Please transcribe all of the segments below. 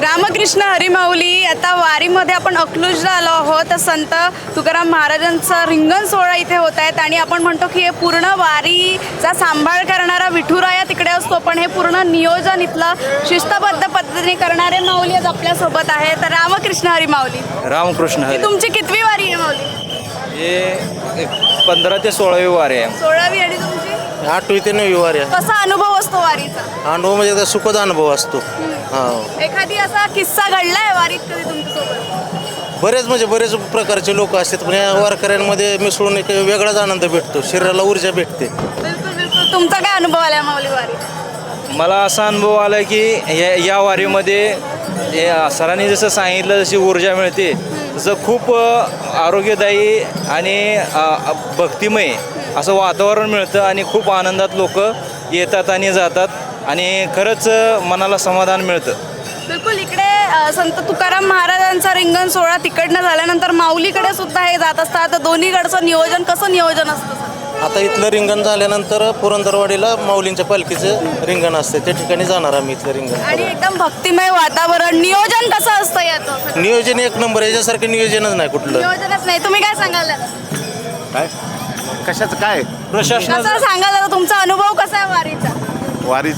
रामकृष्ण हरिमाऊली आता वारीमध्ये आपण अकलूजला आलो आहोत. संत तुकाराम महाराजांचा रिंगण सोहळा इथे होत आहेत आणि आपण म्हणतो की हे पूर्ण वारीचा सांभाळ करणारा विठुराया तिकडे असतो. पण हे पूर्ण नियोजन इथलं शिस्तबद्ध पद्धतीने करणारे माऊली आज आपल्यासोबत आहे तर रामकृष्ण हरिमाऊली. रामकृष्ण ही तुमची कितवी वारी आहे माऊली? हे पंधरा ते सोळावी वार आहे. सोळावी आणि तुमची? आठवी ते नववी वारी आहे. कसा अनुभव असतो वारीचा? अनुभव म्हणजे एकदा सुखद अनुभव असतो. हा. एखादी असा किस्सा घडलाय वारीत कधी तुमच्यासोबत? बरेच म्हणजे बरेच प्रकारचे लोक असतात पण या वारकऱ्यांमध्ये मिसळून एक वेगळाच आनंद भेटतो शरीराला ऊर्जा भेटते. बिलकुल बिलकुल. तुमचा काय अनुभव आलाय माऊली वारी मला असा अनुभव आला की या या वारीमध्ये हे सरांनी जसं सांगितलं जशी ऊर्जा मिळते तसं खूप अ, आरोग्यदायी आणि अ, भक्तिमय असं वातावरण मिळतं आणि खूप आनंदात लोक येतात आणि जातात आणि खरंच मनाला समाधान मिळतं. बिलकुल इकडे संत तुकाराम महाराजांचा रिंगण सोहळा तिकडनं झाल्यानंतर माऊलीकडे सुद्धा हे जात असतात. दोन्हीकडचं नियोजन कसं नियोजन असतं? आता इथलं रिंगण झाल्यानंतर पुरंदरवाडीला माऊलींच्या पालखीचं रिंगण असते. त्या ठिकाणी जाणार आम्ही इथलं रिंगण. आणि एकदम भक्तिमय वातावरण. नियोजन कसं असतं याचं नियोजन एक नंबर याच्यासारखं नियोजनच नाही कुठलं. नियोजनच नाही. तुम्ही काय सांगाल? काय? कशाचं काय? प्रशासन कसं सांगाल तुमचा अनुभव कसा आहे वारीचा? वारीच.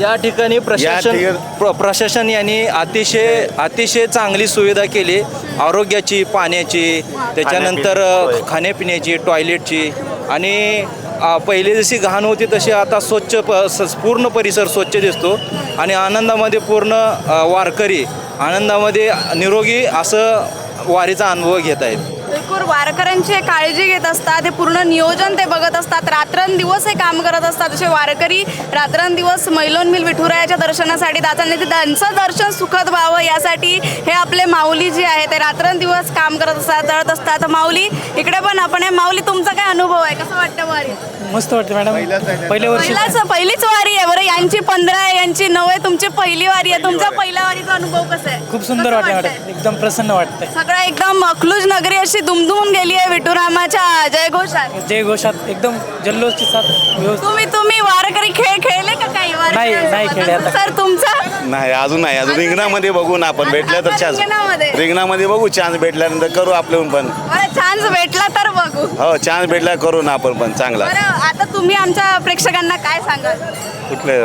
या ठिकाणी प्रशासन ठिकाण- प्र प्रशासन यांनी अतिशय अतिशय चांगली सुविधा केली. आरोग्याची पाण्याची त्याच्यानंतर अ, खाण्यापिण्याची टॉयलेटची. आणि अ, पहिले जशी घाण होती तशी आता स्वच्छ प स- पूर्ण परिसर स्वच्छ दिसतो. आणि आनंदामध्ये पूर्ण अ, वारकरी आनंदामध्ये निरोगी असं वारीचा अनुभव घेत आहेत. बिलकुल वारकऱ्यांची काळजी घेत असतात हे पूर्ण नियोजन ते बघत असतात. रात्रंदिवस हे काम करत असतात. जसे वारकरी रात्रंदिवस मैलोनमिल विठुरायाच्या दर्शनासाठी जातात आणि त्यांचं दर्शन सुखद व्हावं यासाठी हे आपले माऊली जे आहे ते रात्रंदिवस काम करत असतात जळत असतात. माऊली इकडे पण आपण आहे माऊली तुमचा काय अनुभव आहे? कसं वाटतं वारी? मस्त वाटतं मॅडम. पहिल्या वर्षी. पहिलाच पहिलीच वारी आहे बरं. यांची पंधरा आहे यांची नऊ आहे. तुमची पहिली वारी आहे. तुमचा पहिला वारीचा अनुभव कसा आहे? खूप सुंदर? मॅडम. एकदम प्रसन्न वाटतंय. सगळं एकदम अकलूज नगरी अशी दुमदुमून गेली आहे विठुरामाच्या. जयघोषात जय घोषात एकदम जल्लोषची साथ व्यवस्थित. तुम्ही तुम्ही वारकरी खेळ खेळले का काही? नाही, नाही खेळले आता. सर तुमचा? नाही अजून नाही अजून रिंगणामध्ये बघू ना आपण भेटल्या तर रिंगणामध्ये? चान्स रिंगणामध्ये. बघू चान्स भेटल्यानंतर करू आपलं पण. चान्स भेटला तर बघू. हो चान्स भेटला करू ना आपण पण चांगला. बरं आता तुम्ही आमच्या प्रेक्षकांना काय सांगाल? कुठले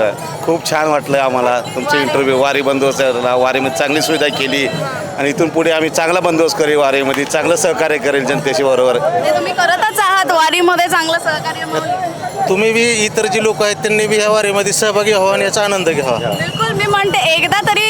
खूप छान वाटलं आम्हाला तुमचे वारी. इंटरव्ह्यू वारी बंदोबस्त वारीमध्ये चांगली सुविधा केली. आणि इथून पुढे आम्ही चांगला बंदोबस्त करेल वारीमध्ये चांगलं सहकार्य करेल जनतेशी बरोबर. ते तुम्ही करतच आहात वारीमध्ये चांगलं सहकार्य. तुम्ही बी इतर जी लोक आहेत त्यांनी बी ह्या वारीमध्ये सहभागी व्हावा आणि याचा आनंद घ्यावा. बिलकुल मी म्हणते एकदा तरी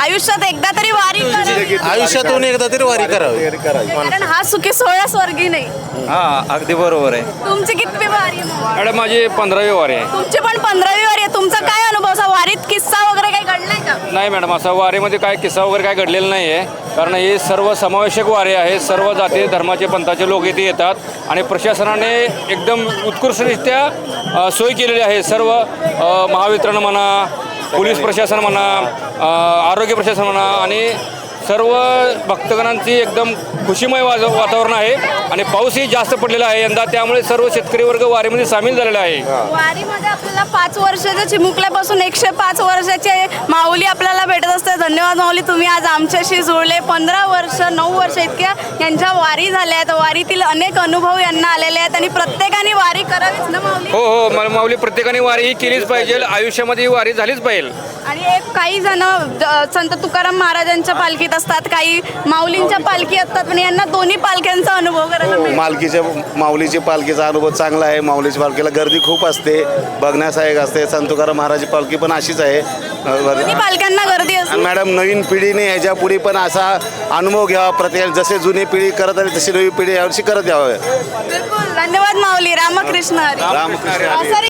आयुष्यात एकदा तरी वारी करावी. आयुष्यातून एकदा तरी वारी करावी. कारण हा सुखी सोहळा स्वर्गी नाही. हां अगदी बरोबर आहे. तुमची कितवी वारी मग? मॅडम माझी पंधरावी वारी आहे. तुमची पण पंधरावी वारी आहे. तुमचा काय अनुभव? असा वारीत किस्सा वगैरे काही घडलाय का? नाही मॅडम असं वारीमध्ये काय किस्सा वगैरे काय घडलेला नाही आहे कारण हे सर्व समावेशक वारे आहे सर्व जाती धर्माचे पंथाचे लोक इथे येतात आणि प्रशासनाने एकदम उत्कृष्टरित्या सोय केलेली आहे. सर्व महावितरण म्हणा पोलीस प्रशासन म्हणा आरोग्य प्रशासन म्हणा आणि सर्व भक्तगणांची एकदम खुशीमय वाज वातावरण आहे आणि पाऊसही जास्त पडलेला आहे यंदा. त्यामुळे सर्व शेतकरी वर्ग वारीमध्ये सामील झालेला आहे. वारीमध्ये आपल्याला पाच वर्षाच्या चिमुकल्यापासून एकशे पाच वर्षाचे माऊली आपल्याला धन्यवाद माऊली तुम्ही आज आमच्याशी जुळले. पंधरा वर्ष नऊ वर्ष इतक्या यांच्या वारी झाल्या आहेत. वारीतील अनेक अनुभव यांना आलेले आहेत आणि प्रत्येकाने वारी करावीच ना माऊली? हो हो. मला माऊली प्रत्येकाने वारी ही केलीच पाहिजे. आयुष्यामध्ये ही वारी झालीच पाहिजे. आणि एक काही जण ज- संत तुकाराम महाराजांच्या पालखीत असतात काही माऊलींच्या पालखी असतात पण यांना दोन्ही पालख्यांचा अनुभव करायला मिळतो. मालकीच्या माऊलीची पालखीचा अनुभव चांगला आहे. माऊलीची पालखीला गर्दी खूप असते. बघण्यासारख असते. संतुकाराम महाराजची पालखी पण अशीच आहे. दोन्ही पालख्यांना गर्दी आणि मॅडम नवीन पिढीने ह्याच्या पुढे पण असा अनुभव घ्यावा प्रत्येक जसे जुनी पिढी करत आली तशी नवी पिढी यावर्षी करत यावं. बिलकुल. धन्यवाद माऊली. रामकृष्ण हरी. रामकृष्ण हरी. असं